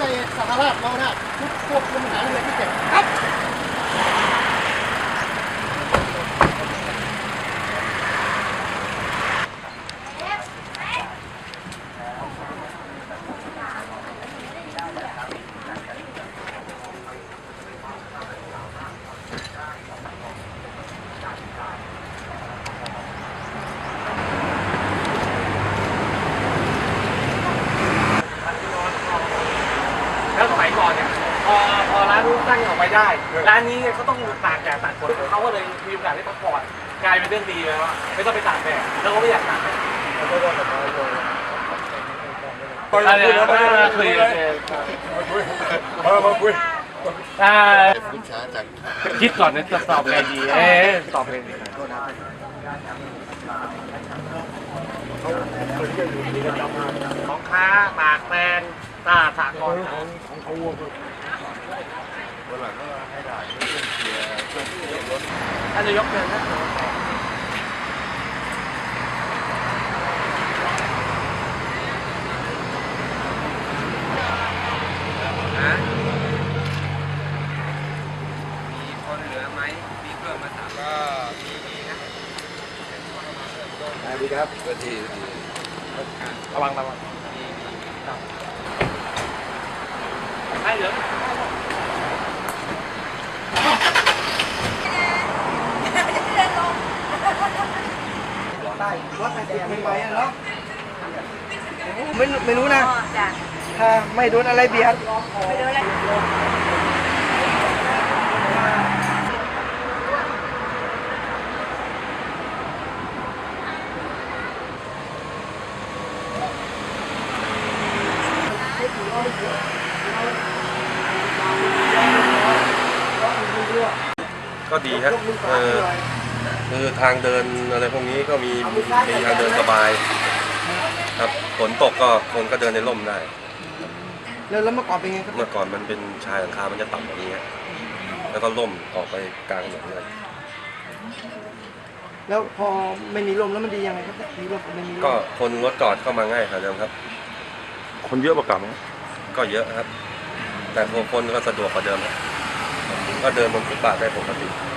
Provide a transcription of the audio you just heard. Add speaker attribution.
Speaker 1: ษตรสหราชเรานะทุกควบคุมหาเรื่อที่เจ็ดครับ
Speaker 2: เนี่ยพอพอร้านนู้นตั้งออกไปได้ ร้านนี้เนี่ยเขาต้องตากแดดตากฝนเขาก็เลยมีโอกาสได้พักผ่อนกลายเป็นเรื่องดีเลยว่าไม่ต้องไปตากแดดแล้วก็ไม่อยากตากแดดอะไรนะคุย
Speaker 3: เออมาคุย
Speaker 2: อ่า
Speaker 1: คุณช้าจัง
Speaker 2: คิดก่อนนะจะตอบไงดี เอ๊ะตอบไงดีของค้าปากแปลน ตาสากล
Speaker 3: ของของเขาวัวคือ
Speaker 1: วันหลังก็ให้ด่านเรื่องเคลียร์เรื่องเคลียร์รถ
Speaker 2: ท่านนายกเชิญนะ
Speaker 4: มีคนเหลือไหม มีเพิ่มมาสามก็มีมีนะ
Speaker 3: สวัสดีครับ
Speaker 1: ก็ที่
Speaker 2: ระวังระวังให้เหลือ
Speaker 5: ไม่ไม่รู้นะ
Speaker 6: จ้ะ
Speaker 5: ถ้าไม่โดนอะไรเบียด
Speaker 6: ไม่รู้แล้ว
Speaker 3: ก็ดีฮะเออ คือทางเดินอะไรพวกนี้ก็มีมีทางเดินสบาย ครับฝนตกก็คนก็เดินในร่มได้
Speaker 5: แล้วแล้วเมื่อก่อนเป็นไงครับ
Speaker 3: เมื่อก่อนมันเป็นชายหลังคา มันจะต่ำกว่านี้ฮะแล้วก็ร่มออกไปกลางถนนเลย
Speaker 5: แล้วพอไม่มีลมแล้วมันดียังไงครับมีลมกับไม่มีลม
Speaker 3: ก็คนรถจอดเข้ามาง่ายครับเดิมครับ
Speaker 7: คนเยอะประกับไหม
Speaker 3: ก็เยอะครับ แต่คนก็สะดวกกว่าเดิมครับก็เดินบนฟุตบาทได้ปกติ
Speaker 5: แ